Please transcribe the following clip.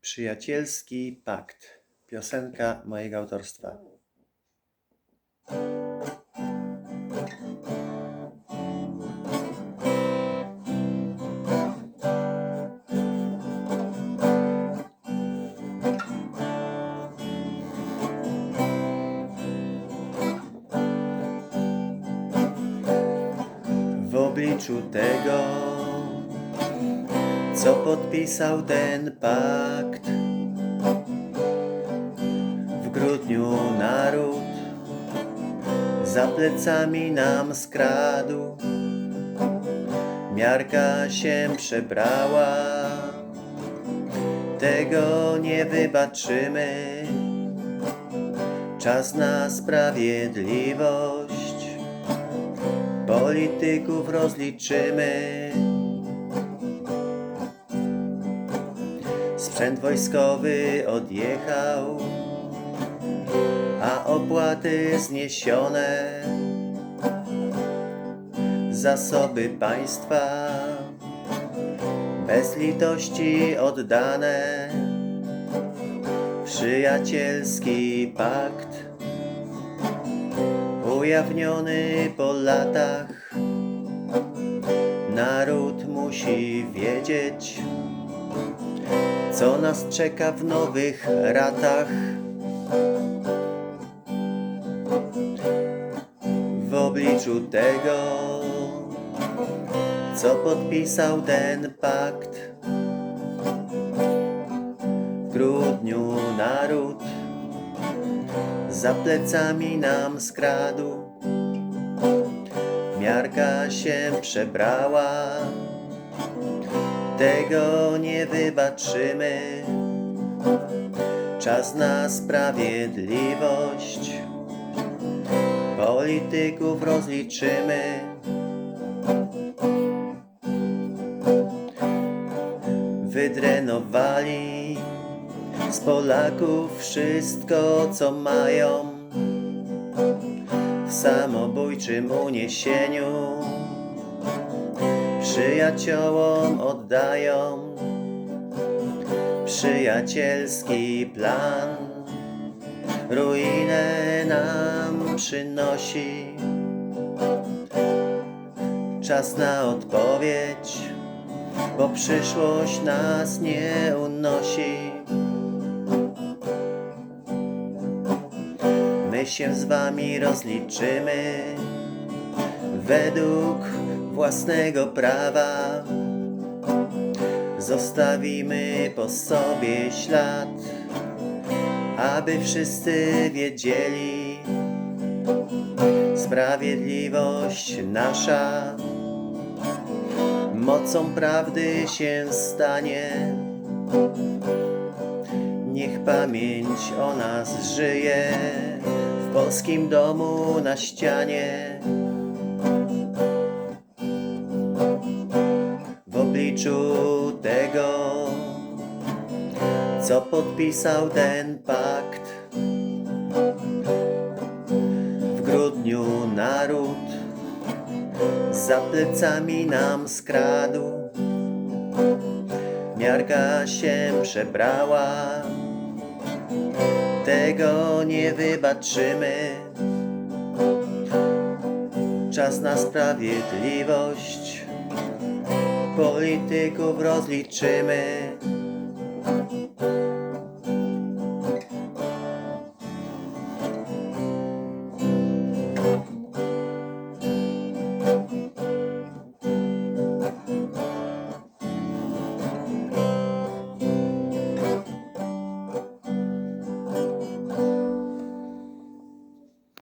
Przyjacielski pakt. Piosenka mojego autorstwa. W obliczu tego, co podpisał ten pakt, w grudniu naród za plecami nam skradł. Miarka się przebrała, tego nie wybaczymy. Czas na sprawiedliwość, polityków rozliczymy. Sprzęt wojskowy odjechał, a opłaty zniesione. Zasoby państwa bez litości oddane. Przyjacielski pakt ujawniony po latach. Naród musi wiedzieć, co nas czeka w nowych ratach. W obliczu tego, co podpisał ten pakt, w grudniu naród za plecami nam skradł. Miarka się przebrała, tego nie wybaczymy. Czas na sprawiedliwość, polityków rozliczymy. Wydrenowali z Polaków wszystko, co mają w samobójczym uniesieniu. Przyjaciołom oddają przyjacielski plan. Ruinę nam przynosi. Czas na odpowiedź, bo przyszłość nas nie unosi. My się z wami rozliczymy według własnego prawa. Zostawimy po sobie ślad, aby wszyscy wiedzieli, sprawiedliwość nasza mocą prawdy się stanie. Niech pamięć o nas żyje w polskim domu na ścianie. Podpisał ten pakt, w grudniu naród za plecami nam skradł. Miarka się przebrała, tego nie wybaczymy. Czas na sprawiedliwość, polityków rozliczymy.